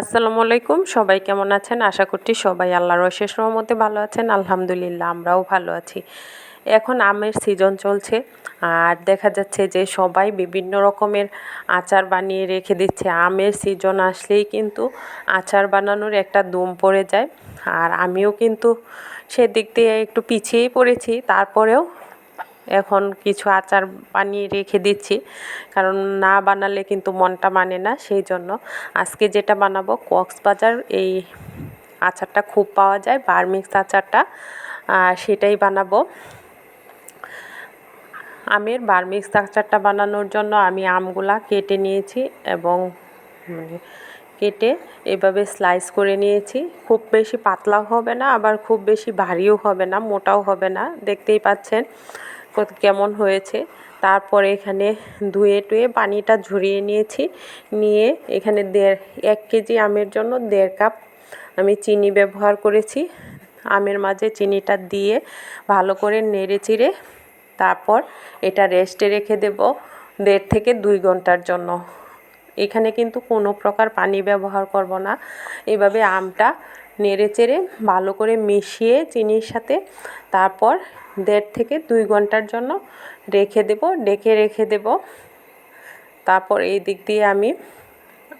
আসসালামু আলাইকুম। সবাই কেমন আছেন? আশা করছি সবাই আল্লাহর অশেষ রহমতে ভালো আছেন। আলহামদুলিল্লাহ, আমরাও ভালো আছি। এখন আমের সিজন চলছে, আর দেখা যাচ্ছে যে সবাই বিভিন্ন রকমের আচার বানিয়ে রেখে দিচ্ছে। আমের সিজন আসলেই কিন্তু আচার বানানোর একটা দম পড়ে যায়। আর আমিও কিন্তু সেদিক দিয়ে একটু পিছিয়েই পড়েছি, তারপরেও এখন কিছু আচার বানিয়ে রেখে দিচ্ছি। কারণ না বানালে কিন্তু মনটা মানে না, সেই জন্য আজকে যেটা বানাবো, কক্সবাজার এই আচারটা খুব পাওয়া যায়, বার্মিক্স আচারটা সেটাই বানাবো। আমের বার্মিক্স আচারটা বানানোর জন্য আমি আমগুলা কেটে নিয়েছি এবং মানে কেটে এভাবে স্লাইস করে নিয়েছি। খুব বেশি পাতলাও হবে না, আবার খুব বেশি ভারীও হবে না, মোটাও হবে না, দেখতেই পাচ্ছেন। কেমন হয়েছে। তারপরে এখানে ধুয়ে টুয়ে পানিটা ঝরিয়ে নিয়েছি। নিয়ে এখানে দেড়, এক কেজি আমের জন্য দেড় কাপ আমি চিনি ব্যবহার করেছি। আমের মাঝে চিনিটা দিয়ে ভালো করে নেড়ে চিড়ে তারপর এটা রেস্টে রেখে দেব দেড় থেকে দুই ঘণ্টার জন্য। এখানে কিন্তু কোনো প্রকার পানি ব্যবহার করব না। এভাবে আমটা নেড়ে চেড়ে ভালো করে মিশিয়ে চিনির সাথে তারপর দেড় থেকে দুই ঘণ্টার জন্য রেখে দেব, ডেকে রেখে দেব। তারপর এই দিক দিয়ে আমি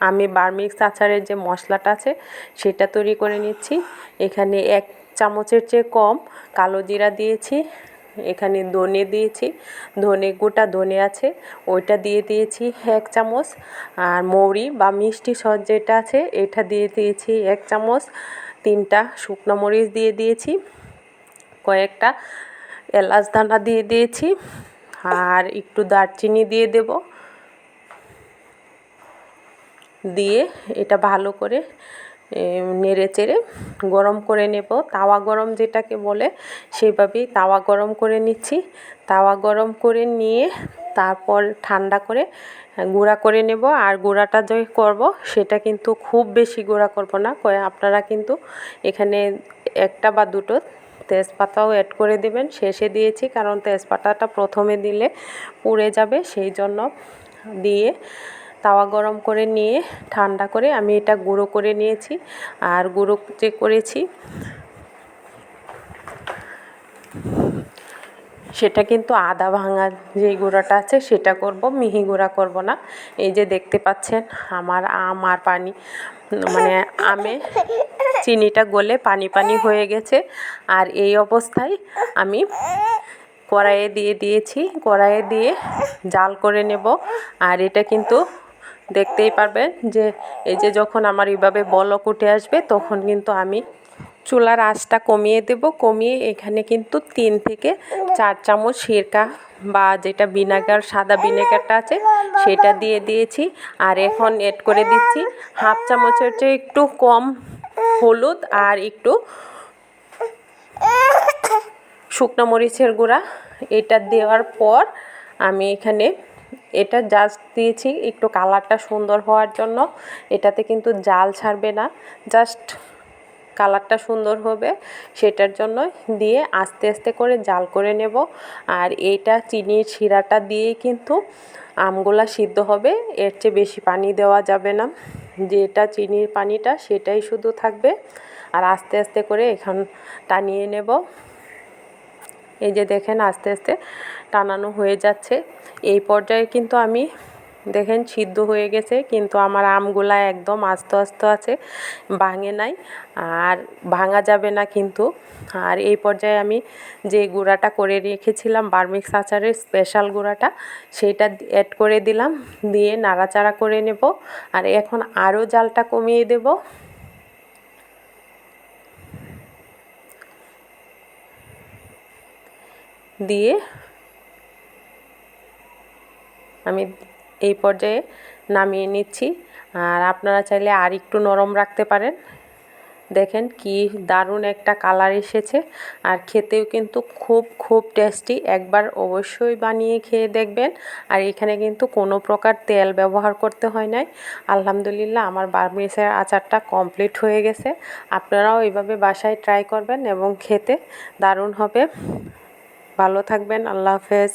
আমি বার্মিক্স আচারের যে মশলাটা আছে সেটা তৈরি করে নিচ্ছি। এখানে এক চামচের চেয়ে কম কালো জিরা দিয়েছি, এখানে ধনে দিয়েছি, ধনে, গোটা ধনে আছে, ওইটা দিয়ে দিয়েছি এক চামচ। আর মৌরি বা মিষ্টি সস যেটা আছে এটা দিয়ে দিয়েছি এক চামচ। তিনটা শুকনো মরিচ দিয়ে দিয়েছি, কয়েকটা এলাচ দানা দিয়ে দিয়েছি আর একটু দারচিনি দিয়ে দেব। দিয়ে এটা ভালো করে নেড়ে চেড়ে গরম করে নেব। তাওয়া গরম যেটাকে বলে সেভাবেই তাওয়া গরম করে নিচ্ছি। তাওয়া গরম করে নিয়ে তারপর ঠান্ডা করে গুঁড়া করে নেব। আর গুঁড়াটা যে করব সেটা কিন্তু খুব বেশি গুঁড়া করব না। আপনারা কিন্তু এখানে একটা বা দুটো তেজপাতাও অ্যাড করে দেবেন। শেষে দিয়েছি, কারণ তেজপাতাটা প্রথমে দিলে পুড়ে যাবে, সেই জন্য দিয়ে তাওয়া গরম করে নিয়ে, ঠান্ডা করে আমি এটা গুঁড়ো করে নিয়েছি। আর গুঁড়ো যে করেছি, সেটা কিন্তু আদা ভাঙা যে গুঁড়াটা আছে, সেটা করব, মিহি গুঁড়া করব না। এই যে দেখতে পাচ্ছেন, আমার আম আর পানি মানে আমে চিনিটা গলে পানি পানি হয়ে গেছে। আর এই অবস্থায় আমি কড়াইয়ে দিয়ে দিয়েছি। কড়াইয়ে দিয়ে জাল করে নেব। আর এটা কিন্তু দেখতেই পারবেন যে এই যে যখন আমার এইভাবে বলক উঠে আসবে, তখন কিন্তু আমি চুলার আঁচটা কমিয়ে দেব। কমিয়ে এখানে কিন্তু তিন থেকে চার চামচ সিরকা বা যেটা ভিনেগার, সাদা ভিনেগারটা আছে, সেটা দিয়ে দিয়েছি। আর এখন এড করে দিচ্ছি। হাফ চামচের চেয়ে একটু কম হলুদ আর একটু শুকনো মরিচের গুঁড়া। এটা দেওয়ার পর আমি এখানে এটা জাস্ট দিয়েছি একটু কালারটা সুন্দর হওয়ার জন্য। এটাতে কিন্তু জাল ছাড়বে না জাস্ট কালারটা সুন্দর হবে। সেটার জন্য দিয়ে আস্তে আস্তে করে জাল করে নেব। আর এটা চিনির শিরাটা দিয়েই কিন্তু আমগুলা সিদ্ধ হবে, এর চেয়ে বেশি পানি দেওয়া যাবে না। যেটা চিনির পানিটা সেটাই শুধু থাকবে। আর আস্তে আস্তে করে এখন টানিয়ে নেব। এই যে দেখেন আস্তে আস্তে টানানো হয়ে যাচ্ছে। এই পর্যায়ে কিন্তু আমি দেখেন সিদ্ধ হয়ে গেছে, কিন্তু আমার আমগুলা একদম আস্তে আস্তে আছে, ভাঙে নাই, আর ভাঙা যাবে না কিন্তু। আর এই পর্যায়ে আমি যে গুঁড়াটা করে রেখেছিলাম, বার্মিক্স আচারের স্পেশাল গুঁড়াটা সেইটা অ্যাড করে দিলাম, দিয়ে নাড়াচাড়া করে নেব, আর এখন আরও জালটা কমিয়ে দেব। দিয়ে আমি এই পর্যায়ে নামিয়ে নিচ্ছি। আর আপনারা চাইলে আর একটু নরম রাখতে পারেন। দেখেন কি দারুণ একটা কালার এসেছে। আর খেতেও কিন্তু খুব খুব টেস্টি। একবার অবশ্যই বানিয়ে খেয়ে দেখবেন। আর এখানে কিন্তু কোনো প্রকার তেল ব্যবহার করতে হয় নাই। আলহামদুলিল্লাহ, আমার বার্মিসের আচারটা কমপ্লিট হয়ে গেছে। আপনারাও এইভাবে বাসায় ট্রাই করবেন এবং খেতে দারুণ হবে। ভালো থাকবেন। আল্লাহ হাফেজ।